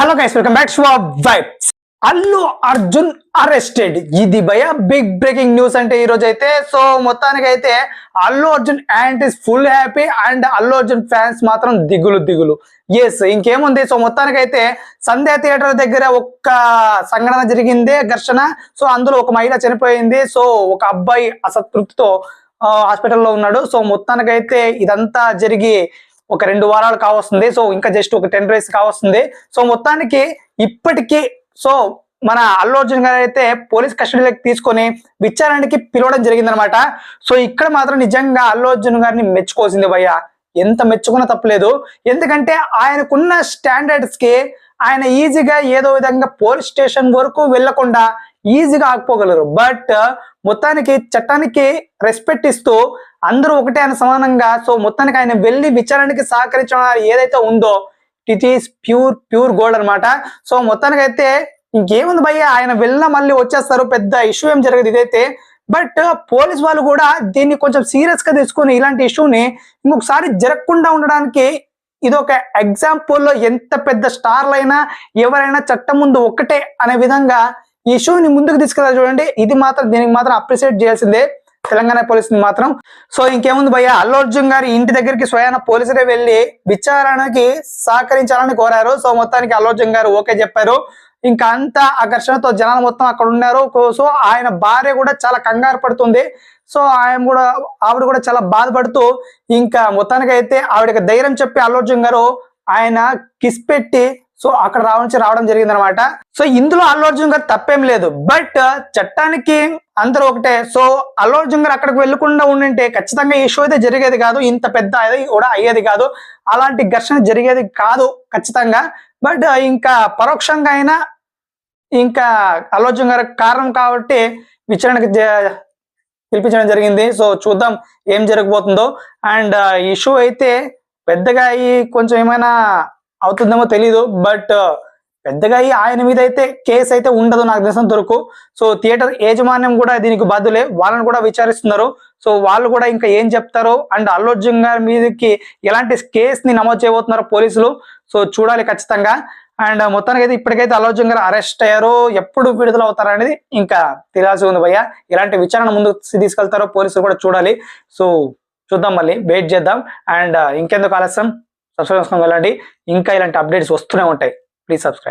Hello guys welcome back to vibes Allu Arjun arrested ఇది భయ big breaking news అంటే ఈ రోజు అయితే. సో మొత్తానికి అయితే Allu Arjun and is full happy and Allu Arjun fans మాత్రం దిగులు దిగులు. ఎస్ ఇంకేముంది? సో మొత్తానికి అయితే సంధ్యా థియేటర్ దగ్గర ఒక్క సంఘటన జరిగింది ఘర్షణ. సో అందులో ఒక మహిళ చనిపోయింది. సో ఒక అబ్బాయి అసంతృప్తితో హాస్పిటల్లో ఉన్నాడు. సో మొత్తానికైతే ఇదంతా జరిగి ఒక రెండు వారాలు కావస్తుంది. సో ఇంకా జస్ట్ ఒక టెన్ డేస్ కావస్తుంది. సో మొత్తానికి ఇప్పటికీ సో మన అల్లు అర్జున్ గారు అయితే పోలీస్ కస్టడీలోకి తీసుకొని విచారణకి పిలవడం జరిగిందనమాట. సో ఇక్కడ మాత్రం నిజంగా అల్లు అర్జున్ గారిని మెచ్చుకోవాల్సింది భయ్య. ఎంత మెచ్చుకున్నా తప్పలేదు. ఎందుకంటే ఆయనకున్న స్టాండర్డ్స్కి ఆయన ఈజీగా ఏదో విధంగా పోలీస్ స్టేషన్ వరకు వెళ్ళకుండా ఈజీగా ఆగిపోగలరు. బట్ మొత్తానికి చట్టానికి రెస్పెక్ట్ ఇస్తూ అందరూ ఒకటే అని సమానంగా సో మొత్తానికి ఆయన వెళ్ళి విచారణకి సహకరించడం ఏదైతే ఉందో it is pure pure gold అన్నమాట. సో మొత్తానికి అయితే ఇంకేముంది భయ్య ఆయన వెళ్ళినా మళ్ళీ వచ్చేస్తారు పెద్ద ఇష్యూ ఏం జరగదు ఇదైతే. బట్ పోలీస్ వాళ్ళు కూడా దీన్ని కొంచెం సీరియస్గా తీసుకుని ఇలాంటి ఇష్యూని ఇంకొకసారి జరగకుండా ఉండడానికి ఇది ఒక ఎగ్జాంపుల్లో ఎంత పెద్ద స్టార్లైనా ఎవరైనా చట్టం ముందు ఒక్కటే అనే విధంగా ఈ ఇష్యూని ముందుకు తీసుకెళ్ళాలి చూడండి. ఇది మాత్రం దీనికి మాత్రం అప్రిషియేట్ చేయాల్సిందే. తెలంగాణ పోలీసుని మాత్రం. సో ఇంకేముంది భయ్య? అల్లు అర్జున్ గారి ఇంటి దగ్గరికి స్వయాన పోలీసులే వెళ్ళి విచారణకి సహకరించాలని కోరారు. సో మొత్తానికి అల్లు అర్జున్ గారు ఓకే చెప్పారు. ఇంకా అంతా ఆకర్షణతో జనాలు మొత్తం అక్కడ ఉన్నారు. సో ఆయన భార్య కూడా చాలా కంగారు పడుతుంది. సో ఆయన కూడా ఆవిడ కూడా చాలా బాధపడుతూ ఇంకా మొత్తానికి అయితే ఆవిడకి ధైర్యం చెప్పి అల్లు అర్జున్ గారు ఆయన కిస్ పెట్టి సో అక్కడ రావచ్చు రావడం జరిగింది అనమాట సో ఇందులో అల్లు అర్జున్ గారు తప్పేం లేదు. బట్ చట్టానికి అందరూ ఒకటే. సో అల్లు అర్జున్ గారు అక్కడికి వెళ్ళకుండా ఉండింటే ఖచ్చితంగా ఈ షో అయితే జరిగేది కాదు. ఇంత పెద్ద అది కూడా అయ్యేది కాదు. అలాంటి ఘర్షణ జరిగేది కాదు ఖచ్చితంగా. బట్ ఇంకా పరోక్షంగా అయినా ఇంకా అల్లు అర్జున్ గారు కారణం కాబట్టి విచారణకి జ- పిలిపించడం జరిగింది. సో చూద్దాం ఏం జరగబోతుందో. అండ్ ఇష్యూ అయితే పెద్దగా అయ్యి కొంచెం ఏమైనా అవుతుందేమో తెలీదు బట్ uh, పెద్దగా ఆయన మీద అయితే కేసు అయితే ఉండదు నాకు తెలిసినంత వరకు. సో థియేటర్ యాజమాన్యం కూడా దీనికి బాధ్యులే వాళ్ళని కూడా విచారిస్తున్నారు. సో వాళ్ళు కూడా ఇంకా ఏం చెప్తారో అండ్ అల్లు అర్జున్ గారి మీదకి ఎలాంటి కేసుని నమోదు చేయబోతున్నారు పోలీసులు సో చూడాలి ఖచ్చితంగా. అండ్ uh, మొత్తానికి అయితే ఇప్పటికైతే అల్లు అర్జున్ గారు అరెస్ట్ అయ్యారో ఎప్పుడు విడుదల అవుతారు అనేది ఇంకా తెలియాల్సి ఉంది భయ్య. ఇలాంటి విచారణ ముందుకు తీసుకెళ్తారో పోలీసులు కూడా చూడాలి. సో చూద్దాం మళ్ళీ వెయిట్ చేద్దాం. అండ్ uh, ఇంకెందుకు ఆలస్యం? సబ్స్క్రైబ్ చేసుకోండి. వెళ్ళండి ఇంకా ఇలాంటి అప్డేట్స్ వస్తూనే ఉంటాయి. Please subscribe